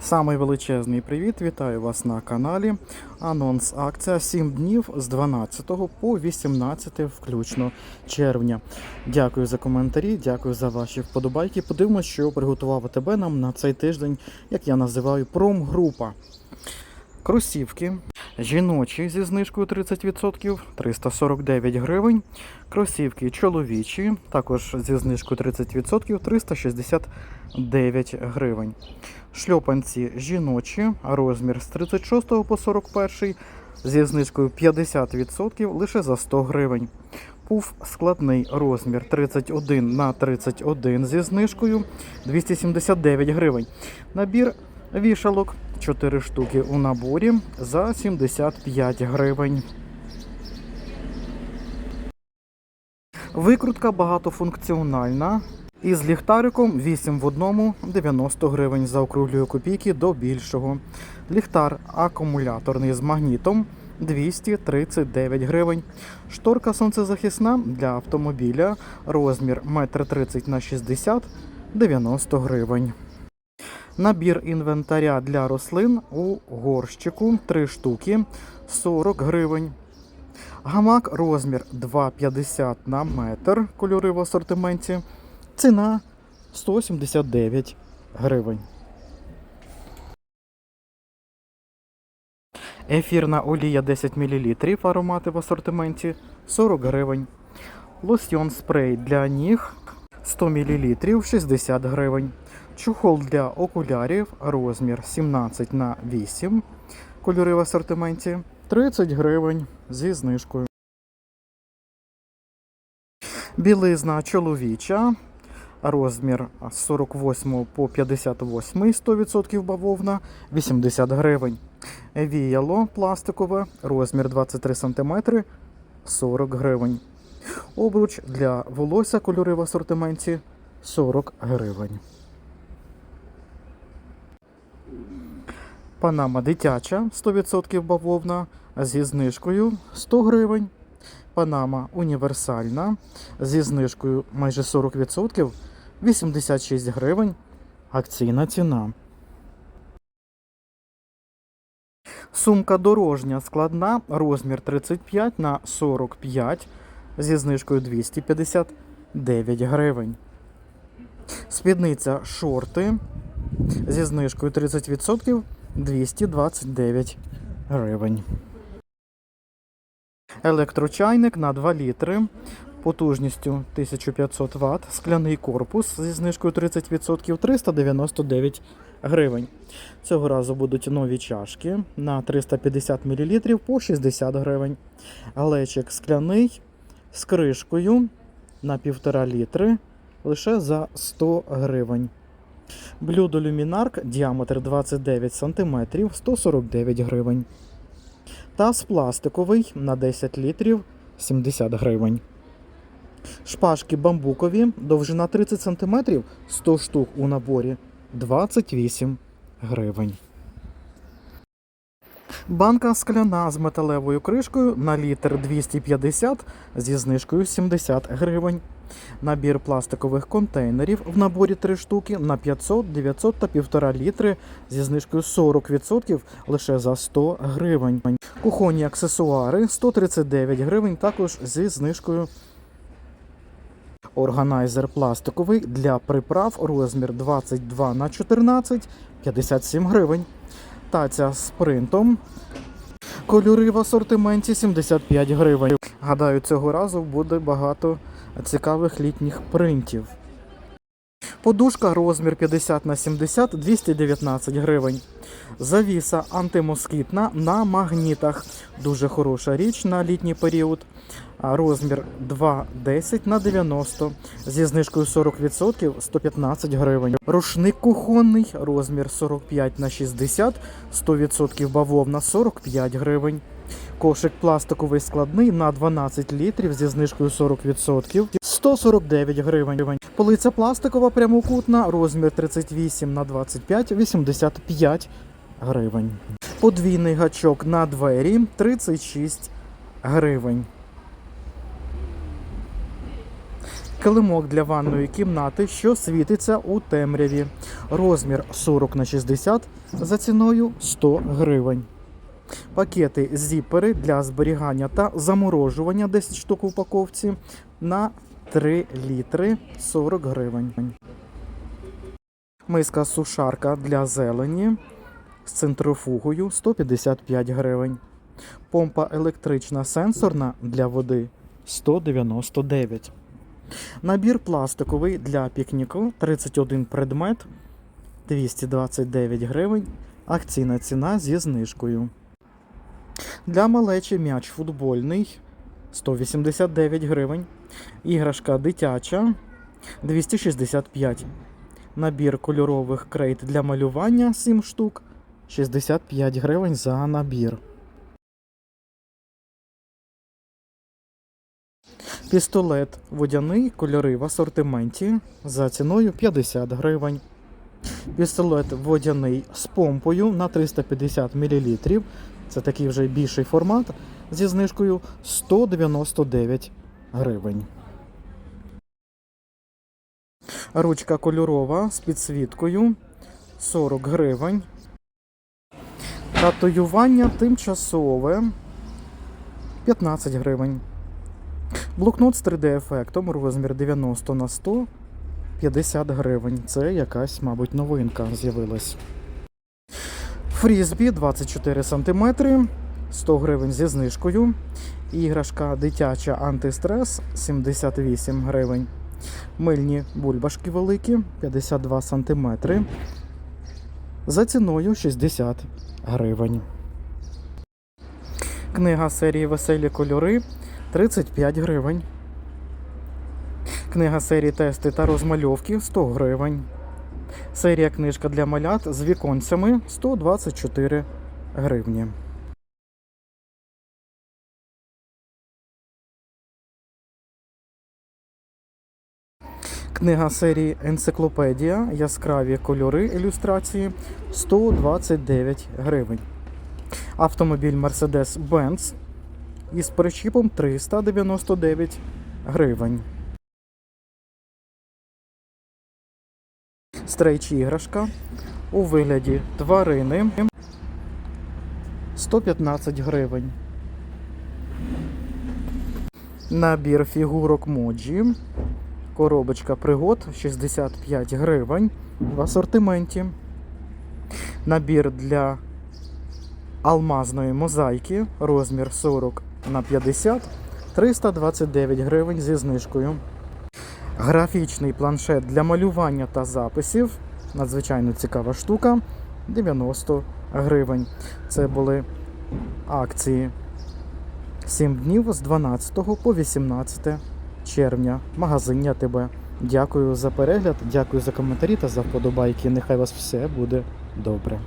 Самий величезний привіт! Вітаю вас на каналі. Анонс акція 7 днів з 12 по 18 включно червня. Дякую за коментарі, дякую за ваші вподобайки. Подивимось, що приготував АТБ нам на цей тиждень, як я називаю, промгрупа. Кросівки жіночі зі знижкою 30% 349 гривень. Кросівки чоловічі, також зі знижкою 30% 369 гривень. Шльопанці жіночі, розмір з 36 по 41 зі знижкою 50% лише за 100 гривень. Пуф складний розмір 31 на 31 зі знижкою 279 гривень. Набір вішалок 4 штуки у наборі за 75 гривень. Викрутка багатофункціональна. Із ліхтариком 8 в одному 90 гривень заокруглюю копійки до більшого. Ліхтар акумуляторний з магнітом 239 гривень. Шторка сонцезахисна для автомобіля. Розмір 1,30 на 60 90 гривень. Набір інвентаря для рослин у горщику 3 штуки 40 гривень. Гамак розмір 2,50 на метр. Кольори в асортименті. Ціна 179 гривень. Ефірна олія 10 мл. Аромати в асортименті 40 гривень. Лосьйон спрей для ніг 100 мл 60 гривень. Чухол для окулярів розмір 17 на 8. Кольори в асортименті 30 гривень зі знижкою. Білизна чоловіча. Розмір з 48 по 58 100% бавовна 80 гривень. Віяло пластикове, розмір 23 см 40 гривень. Обруч для волосся кольори в асортименті 40 гривень. Панама дитяча 100% бавовна зі знижкою 100 гривень. Панама універсальна зі знижкою майже 40% 86 гривень. Акційна ціна. Сумка дорожня складна, розмір 35 на 45 зі знижкою 259 гривень. Спідниця шорти зі знижкою 30% 229 гривень. Електрочайник на 2 літри потужністю 1500 Вт, скляний корпус зі знижкою 30% 399 гривень. Цього разу будуть нові чашки на 350 мл по 60 гривень. Глечик скляний з кришкою на 1,5 літри лише за 100 гривень. Блюдо люмінарк діаметр 29 см 149 гривень. Таз пластиковий на 10 літрів 70 гривень. Шпажки бамбукові, довжина 30 см 100 штук у наборі 28 гривень. Банка скляна з металевою кришкою на літр 250 зі знижкою 70 гривень. Набір пластикових контейнерів в наборі 3 штуки на 500, 900 та 1,5 літри зі знижкою 40% лише за 100 гривень. Кухонні аксесуари 139 гривень також зі знижкою. Органайзер пластиковий для приправ розмір 22 на 14 57 гривень. Таця з принтом. Кольори в асортименті 75 гривень. Гадаю, цього разу буде багато цікавих літніх принтів. Подушка розмір 50 на 70 219 гривень. Завіса антимоскітна на магнітах. Дуже хороша річ на літній період. Розмір 2,10 на 90 зі знижкою 40% 115 гривень. Рушник кухонний, розмір 45 на 60, 100% бавовна 45 гривень. Кошик пластиковий складний на 12 літрів зі знижкою 40% 149 гривень. Полиця пластикова прямокутна, розмір 38 на 25 85 гривень. Подвійний гачок на двері 36 гривень. Килимок для ванної кімнати, що світиться у темряві. Розмір 40 на 60 за ціною 100 гривень. Пакети зіпери для зберігання та заморожування 10 штук в упаковці на 3 літри 40 гривень. Миска сушарка для зелені з центрофугою 155 гривень. Помпа електрична сенсорна для води 199. Набір пластиковий для пікніку 31 предмет 229 гривень. Акційна ціна зі знижкою. Для малечі м'яч футбольний 189 гривень. Іграшка дитяча 265. Набір кольорових крейт для малювання 7 штук 65 гривень за набір. Пістолет водяний, кольори в асортименті за ціною 50 гривень. Пістолет водяний з помпою на 350 мл. Це такий вже більший формат зі знижкою 199 гривень. Ручка кольорова з підсвіткою 40 гривень. Татуювання тимчасове 15 гривень. Блокнот з 3D-ефектом, розмір 90 на 100 50 гривень. Це якась, мабуть, новинка з'явилась. Фрізбі 24 см, 100 гривень зі знижкою. Іграшка дитяча антистрес 78 гривень. Мильні бульбашки великі 52 см. За ціною 60 гривень. Книга серії Веселі кольори 35 гривень. Книга серії тести та розмальовки 100 гривень. Серія книжка для малят з віконцями 124 гривні. Книга серії Енциклопедія. Яскраві кольори ілюстрації 129 гривень. Автомобіль Mercedes-Benz із причіпом 399 гривень. Стрейч іграшка у вигляді тварини 115 гривень. Набір фігурок моджі. Коробочка пригод 65 гривень в асортименті. Набір для алмазної мозаїки розмір 40 на 50 329 гривень зі знижкою. Графічний планшет для малювання та записів. Надзвичайно цікава штука. 90 гривень. Це були акції 7 днів з 12 по 18 червня. Магазин я тебе. Дякую за перегляд, дякую за коментарі та за вподобайки. Нехай вас все буде добре.